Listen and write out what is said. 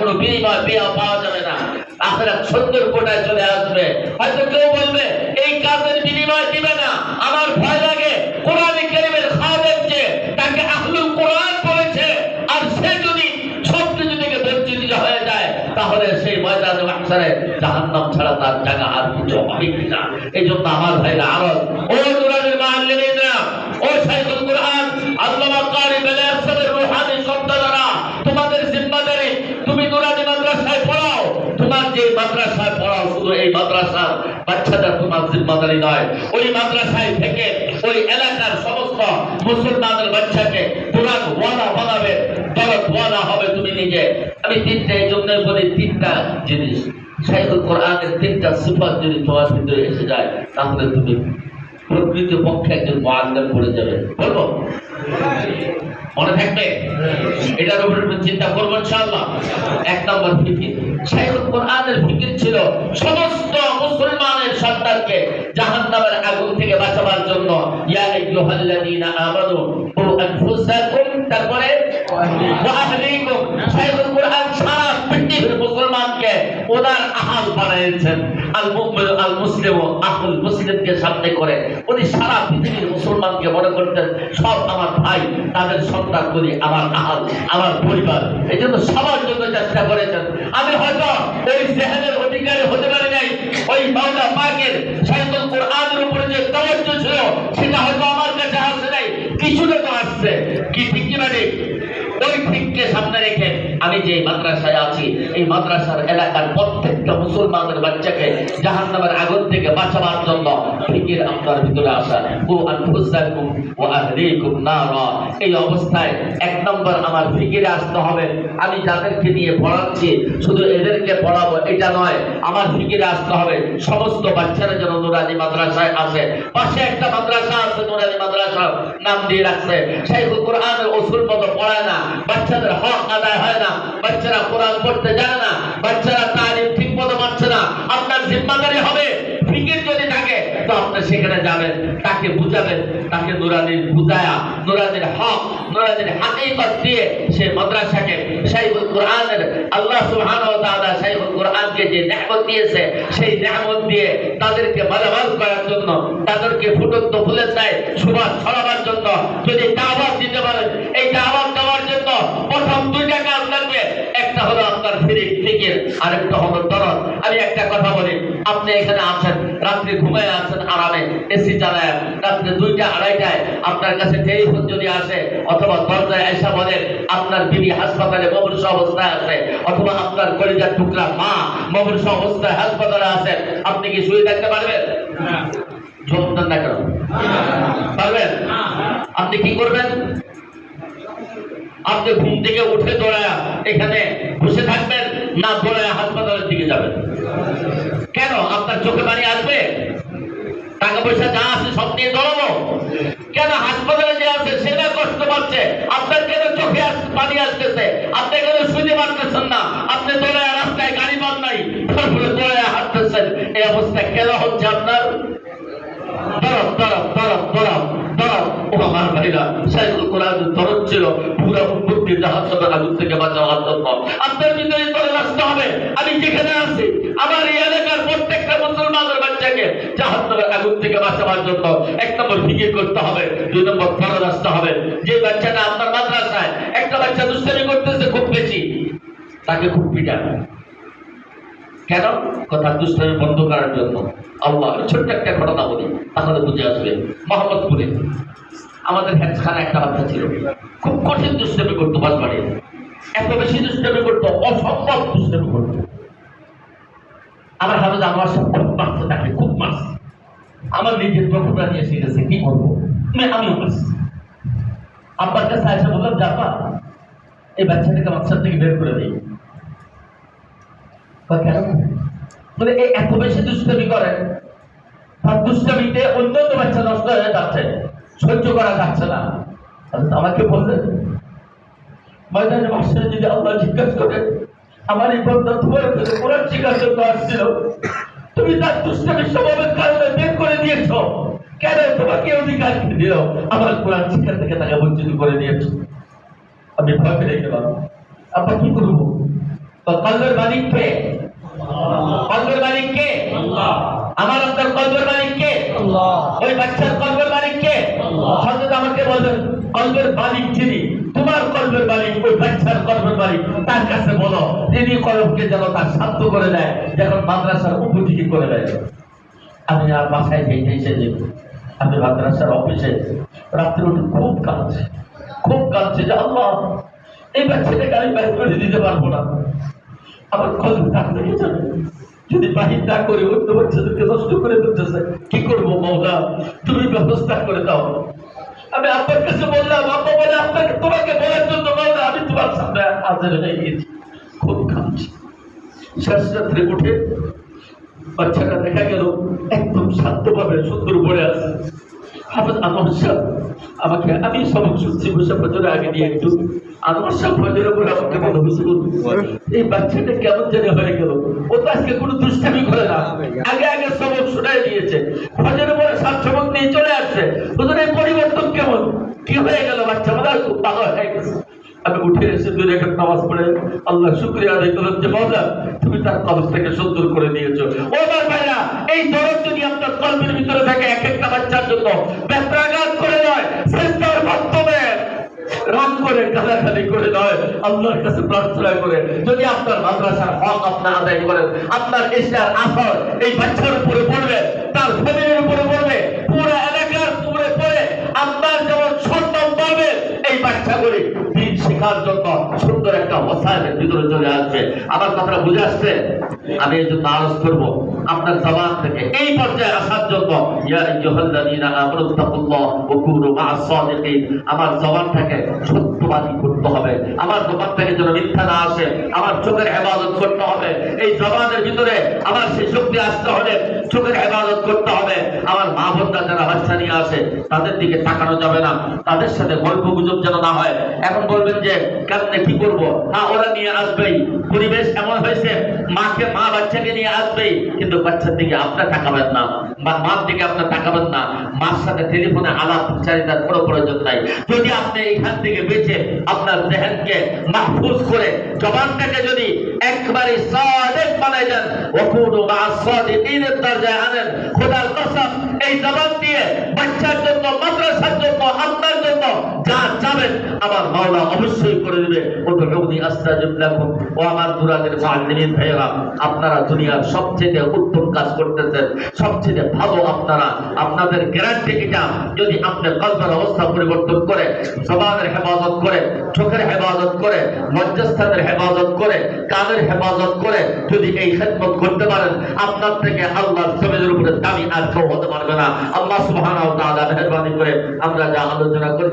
কোনো বিনিময় পেয়ে পাওয়া যাবে না। আখেরা সুন্দর কোটায় চলে আসবে। হয়তো কেউ বলবে, এই কাজের বিনিময় দিবে না। আমার ভয় লাগে কোরআনে কেরিমের তাকে আহলুল কোরআন বলেছে, আর সে যদি সব কিছু থেকে বঞ্চিত হয়ে যায়, তাহলে সেই ময়দানে মাহশারে জাহান্নাম ছাড়া তার জায়গা আর কিছু কিনা? এই জন্য আমার ভাইরা আরও ও কোরআনের তোমার যে মাদ্রাসায় পড়াও, শুধু এই মাদ্রাসার তোমার জিম্মাদারি নয়, ওই মাদ্রাসায় থেকে ওই এলাকার সমস্ত মুসলমানের বাচ্চাকে কোরআন ওয়ালা বানাবে ওয়ালা হবে তুমি নিজে। আমি এই জন্য বলি তিনটা জিনিস। শাইখুল কোরআনের তিনটা সিফাত যদি তোমার ভিতরে এসে যায়, তাহলে তুমি প্রকৃত পক্ষে একজন মোয়াল্লাম পড়ে যাবে। বলব? মনে থাকবে? এটার উপরে চিন্তা করব এক নম্বর ফিকির কোরআনের ফিকির ছিল সমস্ত মুসলমানের সন্তানকে জাহান্নামের আগুন থেকে বাঁচাবার জন্য, ইয়া আমানু তারপরে মুসলমানকে ওনার আহাল আল আল মুসলিম আহুল মুসলিমকে সামনে করে উনি সারা পৃথিবীর মুসলমানকে মনে করতেন, সব আমার ভাই, তাদের সন্তান করি, আমার আহাল, আমার পরিবার। এই জন্য সবার জন্য চেষ্টা করেছেন। আমি হয়তো জেহেনের অধিকারী হতে পারি নাই। ওই মাওলা পাকের কোরআনের উপরে যে তওয়াজ্জু ছিল, সেটা হয়তো আমার কাছে আসে নাই। কিছুটা তো আসছে। কি ঠিক কি মানে ওই ঠিককে সামনে রেখে আমি যে মাদ্রাসায় আছি, এই মাদ্রাসার এলাকার প্রত্যেকটা মুসলমানের বাচ্চাকে জাহান্নামের আগুন থেকে বাঁচাবার জন্য ফিকির আপনার ভিতরে আসা। ও আনফুসাকুম ও আহলিকুম নারা। এই অবস্থায় এক নম্বর আমার ফিকিরে আসতে হবে। আমি যাদেরকে নিয়ে পড়াচ্ছি, শুধু এদেরকে পড়াবো, এটা নয়, আমার ফিকিরে আসতে হবে। সমস্ত বাচ্চারা যেন নুরানি মাদ্রাসায় আসে। পাশে একটা মাদ্রাসা আছে, নুরানি মাদ্রাসা নাম দিয়ে রাখছে। সেই কোরআনের ওসুল মতো পড়ায় না। বাচ্চাদের হক আদায় হয় না। বাচ্চারা কোরআন পড়তে জানে না, বাচ্চারা তালিম ঠিক মতো না, আপনার জিম্মাদারি হবে, ফিকির যদি থাকে, তো আপনি সেখানে যাবেন, তাকে বুঝাবেন, তাকে নুরানির বুঝায়া, নুরানির হক, নুরানির হাকিকত দিয়ে সে মাদ্রাসাকে শাইখুল কোরআনের, আল্লাহ সুবহানাহু ওয়া তাআলা শাইখুল কোরআনকে যে নিয়ামত দিয়েছে, সেই নিয়ামত দিয়ে তাদেরকে মালামাল করার জন্য, তাদেরকে ফুটন্ত ফুলের চাই সুবাস ছড়াবার জন্য, যদি দাওয়াত দিতে পারেন, এই দাওয়াত দেওয়ার জন্য প্রথম দুইটা কাজ আরেকটা হলো দরদ। আমি একটা কথা বলি আপনি এখানে আছেন রাত্রে ঘুমায় আছেন আরামে এসি চালায় রাত্রে দুইটা আড়াইটায় আপনার কাছে টেলিফোন যদি আসে অথবা দরজায় এসে বলে আপনার বিবি হাসপাতালে মবুলস অবস্থায় আছে অথবা আপনার কলিজার টুকরা মা মবুলস অবস্থায় হাসপাতালে আছে আপনি কি শুয়ে থাকতে পারবেন? জবাব দেন না কেন? পারবেন? আপনি কি করবেন? আপনি ঘুম থেকে উঠে দৌড়ায় এখানে বসে থাকবেন না দৌড়ায় হাসপাতালের দিকে যাবেন কেন? আপনার চোখে পানি আসবে? টাকা পয়সা যা আছে সব নিয়ে দৌড়াবো কেন হাসপাতালে যে আছে সেটা কষ্ট পাচ্ছে? আপনার কেন চোখে পানি আসতেছে? আপনি কেন শুনতে পারতেছেন না? আপনি দৌড়ায় রাস্তায় গাড়ি পান নাই। তারপরে দৌড়ায় হাঁটতেছেন। এই অবস্থা কেন হচ্ছে আপনার? তরফ তরফ তরফ তরফ যে বাচ্চাটা আপনার একটা বাচ্চা করতেছে খুব বেশি, তাকে খুব পিটান কেন? কথা দুষ্টামি বন্ধ করার জন্য। আল্লাহ, ছোট্ট একটা ঘটনা বলি, তাহলে বুঝে আসবে। মোহাম্মদপুরে আমাদের হ্যান্সখানে একটা বাচ্চা ছিল। খুব কঠিন দুষ্টামি করতো বাস বাড়িয়ে এত বেশি দুষ্টামি করতো, অসম্ভব দুষ্টামি করতো। আমার হাফেজ আমার সব খুব মারছে তাকে, খুব মারছে। আমার নিজের প্রভুরা নিয়ে শিখেছে কি করব? আমিও মারছি। আব্বার কাছে এসে বললাম যাবা এই বাচ্চাটাকে বাচ্চার থেকে বের করে দিই কেন? মানে এই এত বেশি দুষ্টামি করেন তার দুষ্টামিতে অন্য অন্য বাচ্চা নষ্ট হয়ে যাচ্ছে। সহ্য করা যাচ্ছে না। আমাকে বললেন ময়দানে যদি আল্লাহ জিজ্ঞাসা আমার এই বন্ধু তোমার কাছে কোরআন আসছিল তুমি তার স্বভাবের কারণে বের করে দিয়েছ। কেন তোমাকে অধিকার দিল? আমার কোরআন শিক্ষা থেকে তাকে বঞ্চিত করে দিয়েছ। আমি ভয় পেয়ে গেলাম। কি করব? তো কলবের মালিক কে? কলবের মালিক কে? আমার আপনার কলবের মালিক কে? ওই বাচ্চার কলবের হযরত আমাকে বলবেন কলবের মালিক যিনি, তোমার কলবের মালিক, ওই বাচ্চার কলবের মালিক, তার কাছে বলো, তিনি কলবকে যেন তার শান্ত করে দেয় যখন মাদ্রাসার উপযোগী করে দেয়। আমি আর বাসায় যেতে এসেছি আমি মাদ্রাসার অফিসে রাত্রে উঠে খুব কাঁদছে। খুব কাঁদছে যে আল্লাহ এই বাচ্চাটাকে আমি বাইর করে দিতে পারব না। আমার দাগ লেগে যাবে যদি বাহির না করে, অন্য বাচ্চাদেরকে নষ্ট করে দিতেছে কি করব মৌলা? ব্যবস্থা করে দাও। আমি আপনার কাছে বললাম, আব্বা বলে, আপনাকে, তোমাকে বলার জন্য মৌলা আমি তোমার সামনে হাজির হয়ে গিয়েছি খুব কাঁদছি। শেষ রাত্রে উঠে বাচ্চাটা দেখা গেল, একদম শান্তভাবে সুন্দর পড়ে আছে। হাফেজ সাথে আমাকে আমি সবক শুনছি বসে ফজরের আগে দিয়ে একটু ফজরের উপরে আমাকে মনে এই বাচ্চাটা কেমন জানি হয়ে গেল। ও তো আজকে কোনো দুষ্টামি করে না। আগে আগে সবক শোনাই দিয়েছে। ফজরের পরে সাত সবক নিয়ে চলে আসছে। ওদের এই পরিবর্তন কেমন? কি হয়ে গেল বাচ্চা? মানে খুব ভালো হয়ে গেছে। আমি উঠে এসে দুই রেখাত নামাজ পড়ে আল্লাহ শুক্রিয়া আদায় করলাম যে তুমি তার কলব থেকে সুন্দর করে দিয়েছ ও আমার ভাইরা, এই দরদ যদি আপনার কলবের ভিতরে থাকে, এক একটা বাচ্চার জন্য করে গালাগালি করে নয়, আল্লাহর কাছে প্রার্থনা করে, যদি আপনার মাদ্রাসার হক আপনার আদায় করেন, আপনার এশিয়ার আসর এই বাচ্চার উপরে পড়বে, তার ফ্যামিলির উপরে পড়বে, পুরো এলাকার উপরে পড়ে আপনার যেমন সম্মান পাবে, এই বাচ্চাগুলি দিন শেখার জন্য সুন্দর একটা হোসাইনের ভিতরে চলে আসবে। আমার কথাটা বুঝে আসছে? জবান থেকে আমার সত্যবাদী করতে হবে। আমার জবান থেকে যেন মিথ্যা না আসে, আমার চোখের হেফাজত করতে হবে। এই জবানের ভিতরে আমার সেই শক্তি আসতে হলে চোখের হেফাজত করতে হবে। আমার মা বোনরা যারা বাচ্চা নিয়ে আসে তাদের দিকে তাকানো যাবে না। তাদের সাথে গল্প গুজব যেন না হয়। এখন বলবেন যে, কেমনে কি করব? হ্যাঁ ওরা নিয়ে আসবেই। পরিবেশ এমন হয়েছে, মাকে মা বাচ্চাকে নিয়ে আসবেই কিন্তু বাচ্চার দিকে আপনার তাকাবেন না। বা মার দিকে আপনার তাকাবেন না। মার সাথে টেলিফোনে আলাপ চারিতার কোনো প্রয়োজন নাই। যদি আপনি এখান থেকে বেঁচে আপনার দেহেনকে মাহফুজ করে জবানটাকে যদি একবারে সাদেক বানাই দেন। ওকুনু মা সাদিকিনের দরজায় আনেন খোদার কসম, এই জবান দিয়ে বাচ্চার জন্য, মাদ্রাসার জন্য, আপনার জন্য আমার মাওলা অবশ্যই করে দিবে। আমার দুরাদের মুআল্লিমিন ভাইয়েরা, আপনারা দুনিয়ার সবচেয়ে উত্তম কাজ করতেছেন। সবচেয়ে ভালো আপনারা। আপনাদের গ্যারান্টি এটা, যদি আপনার কল্পের অবস্থা পরিবর্তন করে, জবানের হেফাজত করে, চোখের হেফাজত করে লজ্জাস্থানের হেফাজত করে, কানের হেফাজত করে, যদি এই খেদমত করতে পারেন, আপনার থেকে আল্লাহর জমিনের উপরে দামি আর কেউ হতে পারবে না। আল্লাহ সুবহানাহু ওয়া তাআলা করে আমরা যা আলোচনা করেছি